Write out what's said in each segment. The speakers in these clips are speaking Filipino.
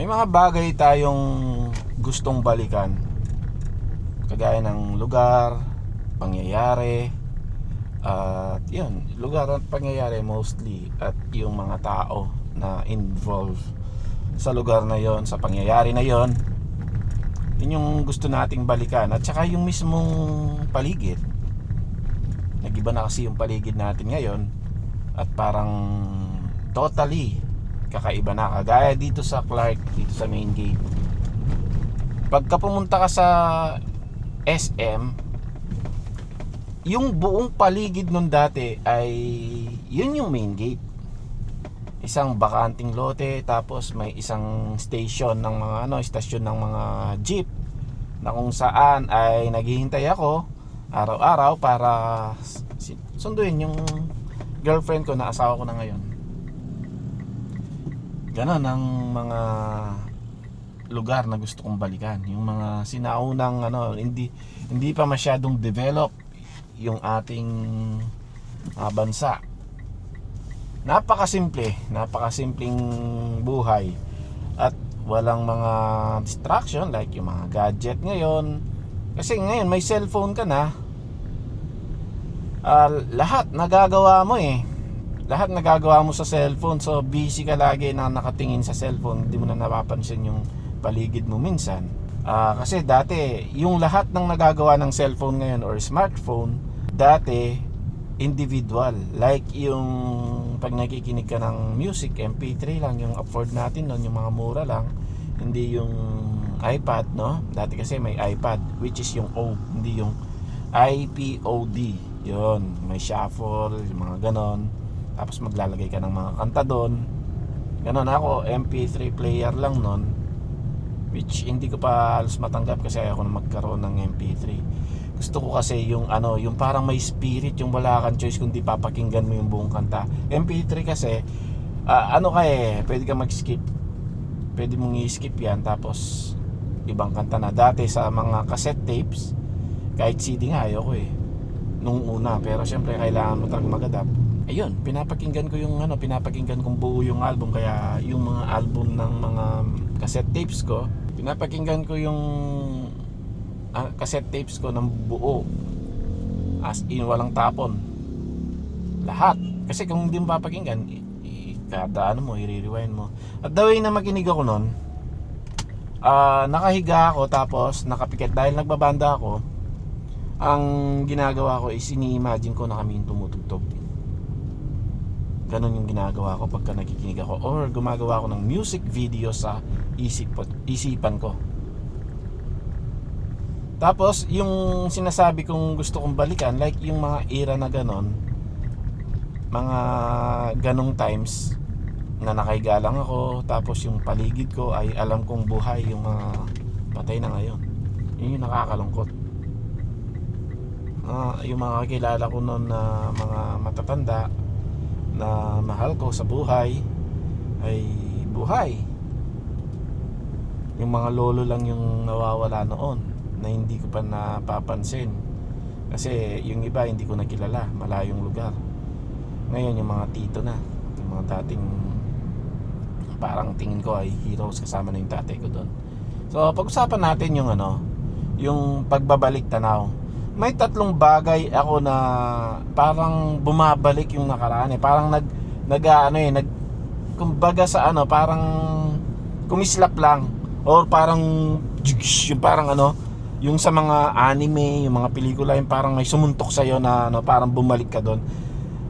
May mga bagay tayong gustong balikan. Kagaya ng lugar, pangyayari, at yun, lugar at pangyayari mostly at yung mga tao na involved sa lugar na yon, sa pangyayari na yon. Yun yung gusto nating balikan at saka yung mismong paligid. Nagiba na kasi yung paligid natin ngayon at parang totally kakaiba na. Kagaya dito sa Clark dito sa main gate. Pagka pumunta ka sa SM yung buong paligid nun dati ay yun yung main gate. Isang bakanting lote tapos may isang station ng mga ano station ng mga jeep na kung saan ay naghihintay ako araw-araw para sunduin yung girlfriend ko na asawa ko na ngayon ganon ang mga lugar na gusto kong balikan. Yung mga sinaunang ano hindi hindi pa masyadong develop yung ating ah, bansa. Napakasimple napakasimpleng buhay at walang mga distraction like yung mga gadget ngayon. Kasi ngayon may cellphone ka na Ah, lahat nagagawa mo eh lahat nagagawa mo sa cellphone. So busy ka lagi na nakatingin sa cellphone. Hindi mo na napapansin yung paligid mo minsan. Ah, kasi dati yung lahat ng nagagawa ng cellphone ngayon or smartphone dati individual. Like yung pag nakikinig ka ng music MP3 lang yung afford natin noon yung mga mura lang. Hindi yung iPad no? Dati kasi may iPad which is yung O hindi yung iPod yun may shuffle yung mga ganon tapos maglalagay ka ng mga kanta doon. Ganon ako MP3 player lang nun. Which hindi ko pa halos matanggap kasi ayaw ko na magkaroon ng MP3 gusto ko kasi yung ano yung parang may spirit yung wala kang choice kundi papakinggan mo yung buong kanta. MP3 kasi ah, ano ka eh pwede ka mag-skip. Pwede mong i-skip yan tapos ibang kanta na. Dati sa mga cassette tapes kahit CD nga ayoko eh. Nung una pero syempre kailangan mo talaga mag-adapt ayun pinapakinggan ko yung ano pinapakinggan kong buo yung album kaya yung mga album ng mga cassette tapes ko pinapakinggan ko yung ah, cassette tapes ko ng buo. As in walang tapon. Lahat. Kasi kung hindi mo papakinggan kada ano mo i-rewind mo. At the way na makinig ako nun ah, nakahiga ako tapos nakapikit. Dahil nagbabanda ako ang ginagawa ko is ini-imagine ko na kami tumutugtog Ganon yung ginagawa ko pagka nakikinig ako or gumagawa ako ng music video sa isip, isipan ko. Tapos yung sinasabi kong gusto kong balikan like yung mga era na ganon mga ganong times na nakahiga lang ako tapos yung paligid ko ay alam kong buhay yung mga patay na ngayon. Yun yung nakakalungkot. Ah, yung mga kilala ko noon na mga matatanda na mahal ko sa buhay ay buhay. Yung mga lolo lang yung nawawala noon na hindi ko pa napapansin. Kasi yung iba hindi ko nakilala malayong lugar. Ngayon yung mga tito na yung mga dating parang tingin ko ay heroes kasama na yung tatay ko doon. So pag-usapan natin yung ano yung pagbabalik tanaw may tatlong bagay ako na parang bumabalik yung nakaraan eh. Parang nag nag ano eh, nag kumbaga sa ano, parang kumislap lang or parang yung parang ano, yung sa mga anime, yung mga pelikula, yung parang may sumuntok sa na ano, parang bumalik ka doon.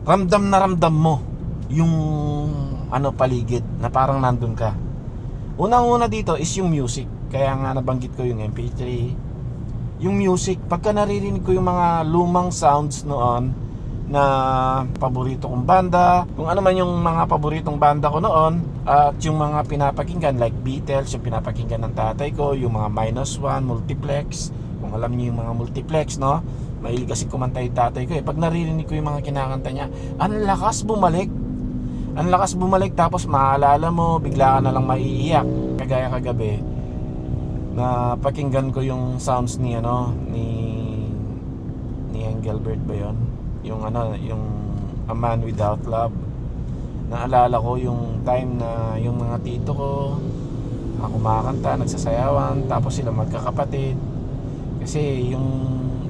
Ramdam na ramdam mo yung ano paligid na parang nandun ka. Unang-una dito is yung music. Kaya nga nabanggit ko yung MP3, yung music, pagka naririnig ko yung mga lumang sounds noon na paborito kong banda, kung ano man yung mga paboritong banda ko noon, at yung mga pinapakinggan like Beatles, yung pinapakinggan ng tatay ko, yung mga Minus One, Multiplex, kung alam niyo yung mga Multiplex, no? Mahilig kasi kumanta yung tatay ko eh. Pag naririnig ko yung mga kinakanta niya, ang lakas bumalik. Ang lakas bumalik tapos maalala mo, bigla ka na lang maiiyak. Kagaya kagabi, na pakinggan ko yung sounds ni ano ni ni Engelbert ba yon yung ano yung A Man Without Love naalala ko yung time na yung mga tito ko mga kumakanta, nagsasayawan, tapos sila magkakapatid. Kasi yung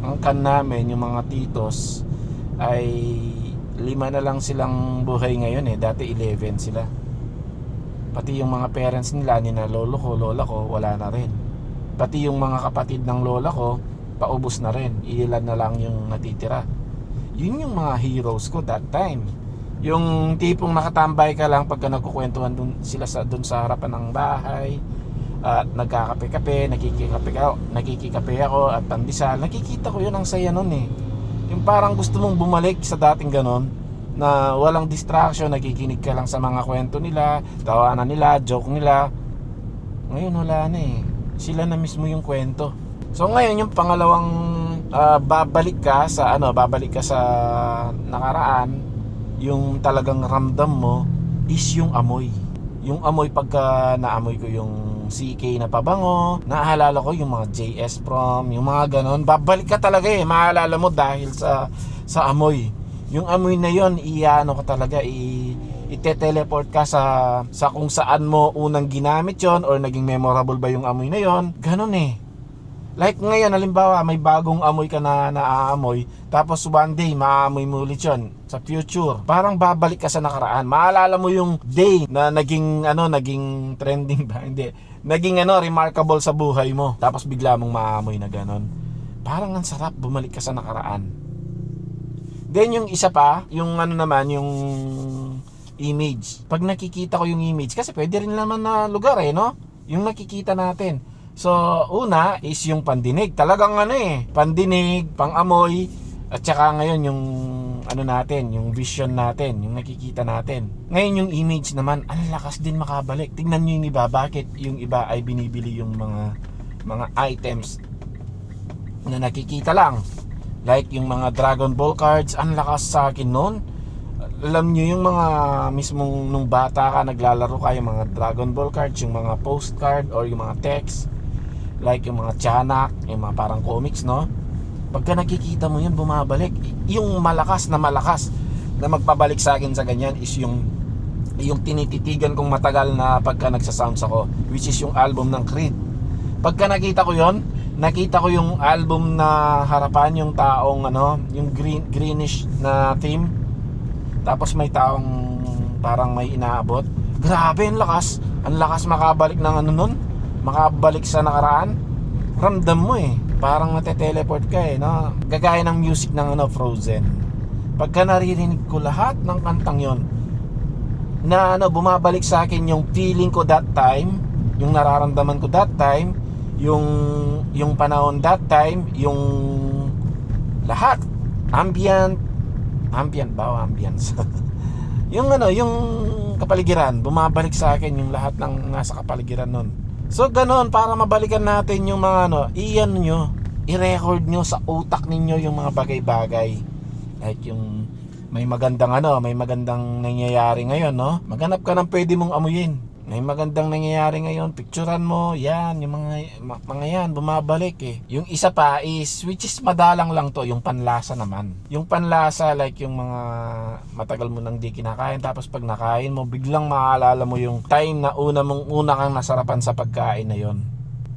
ang kan namin, yung mga titos ay lima na lang silang buhay ngayon eh. Dati 11 sila. Pati yung mga parents nila, ni na lolo ko, lola ko, wala na rin. Pati yung mga kapatid ng lola ko, paubos na rin. Ilan na lang yung natitira. Yun yung mga heroes ko that time. Yung tipong nakatambay ka lang pagka nagkukwentuhan dun, sila sa, dun sa harapan ng bahay at nagkakape-kape, nakikikape ako, nakikikape ako at pandesal. Nakikita ko yun ang saya nun eh. Yung parang gusto mong bumalik sa dating ganon na walang distraction, nakikinig ka lang sa mga kwento nila, tawanan nila, joke nila. Ngayon wala na eh. Sila na mismo yung kwento. So ngayon yung pangalawang ah, babalik ka sa ano, babalik ka sa nakaraan, yung talagang ramdam mo is yung amoy. Yung amoy pagka naamoy ko yung CK na pabango, naalala ko yung mga JS prom, yung mga ganon, babalik ka talaga eh, maalala mo dahil sa sa amoy. Yung amoy na yon iano ko talaga i ite-teleport ka sa sa kung saan mo unang ginamit yon or naging memorable ba yung amoy na yon. Ganon eh. Like ngayon, halimbawa, may bagong amoy ka na naaamoy, tapos one day, maaamoy mo ulit yun sa future. Parang babalik ka sa nakaraan. Maalala mo yung day na naging, ano, naging trending ba? Hindi. Naging, ano, remarkable sa buhay mo. Tapos bigla mong maaamoy na ganon. Parang ang sarap bumalik ka sa nakaraan. Then yung isa pa, yung ano naman, yung image. Pag nakikita ko yung image, kasi pwede rin naman na lugar eh, no? Yung nakikita natin. So, una is yung pandinig. Talagang ano eh, pandinig, pangamoy, at saka ngayon yung ano natin, yung vision natin, yung nakikita natin. Ngayon yung image naman, ang lakas din makabalik. Tingnan nyo yung iba, bakit yung iba ay binibili yung mga mga items na nakikita lang. Like yung mga Dragon Ball cards, ang lakas sa akin noon. Alam nyo yung mga mismong nung bata ka naglalaro ka yung mga Dragon Ball cards, yung mga postcard or yung mga text like yung mga tiyanak, yung mga parang comics, no? Pagka nakikita mo yun, bumabalik. Yung malakas na malakas na magpabalik sa akin sa ganyan is yung yung tinititigan kong matagal na pagka nagsasounds ako, which is yung album ng Creed. Pagka nakita ko yon, nakita ko yung album na harapan yung taong ano, yung green greenish na theme. Tapos may taong parang may inaabot. Grabe ang lakas. Ang lakas makabalik ng ano nun makabalik sa nakaraan, ramdam mo eh. Parang nate-teleport ka eh, no? Gagaya ng music ng ano, Frozen. Pagka naririnig ko lahat ng kantang yon na ano, bumabalik sa akin yung feeling ko that time, yung nararamdaman ko that time, yung yung panahon that time, yung lahat, ambient, ambient ba o ambience? yung ano, yung kapaligiran, bumabalik sa akin yung lahat ng nasa kapaligiran nun. So ganon para mabalikan natin yung mga ano, iyan nyo, i-record nyo sa utak ninyo yung mga bagay-bagay. Like yung may magandang ano, may magandang nangyayari ngayon, no? Maghanap ka ng pwede mong amuyin. May magandang nangyayari ngayon, picturean mo, yan, yung mga, mga yan, bumabalik eh. Yung isa pa is, which is madalang lang to, yung panlasa naman. Yung panlasa, like yung mga matagal mo nang di kinakain, tapos pag nakain mo, biglang maaalala mo yung time na una mong una kang nasarapan sa pagkain na yon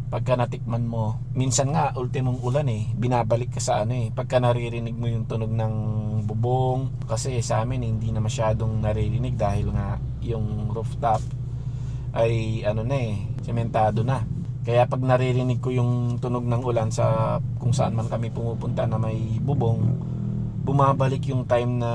pagka natikman mo, minsan nga ultimong ulan eh, binabalik ka sa ano eh, pagka naririnig mo yung tunog ng bubong, kasi sa amin hindi na masyadong naririnig dahil nga yung rooftop ay ano na eh, sementado na. Kaya pag naririnig ko yung tunog ng ulan sa kung saan man kami pumupunta na may bubong, bumabalik yung time na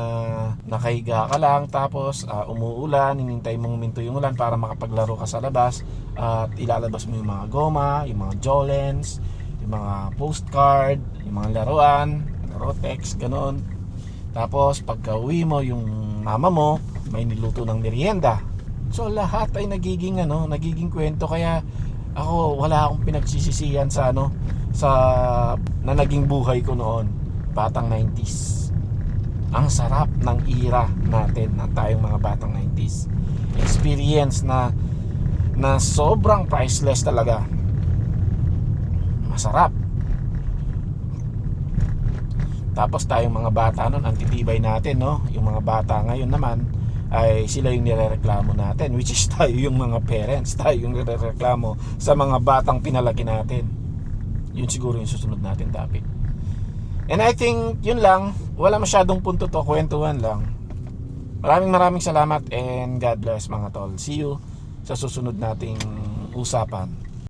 nakahiga ka lang tapos ah, umuulan, hinintay mong minto yung ulan para makapaglaro ka sa labas at ilalabas mo yung mga goma, yung mga jolens, yung mga postcard, yung mga laruan, rotex, ganon. Tapos pagka uwi mo yung mama mo, may niluto ng merienda. So lahat ay nagiging ano, nagiging kwento kaya ako wala akong pinagsisisihan sa ano sa na naging buhay ko noon, batang 90s. Ang sarap ng era natin na tayong mga batang 90s. Experience na na sobrang priceless talaga. Masarap. Tapos tayong mga bata noon, ang titibay natin, no? Yung mga bata ngayon naman, ay sila yung nirereklamo natin which is tayo yung mga parents tayo yung nirereklamo sa mga batang pinalaki natin. Yun siguro yung susunod natin topic. And I think yun lang. Wala masyadong punto to kwentuhan lang. Maraming maraming salamat and God bless mga tol. See you sa susunod nating usapan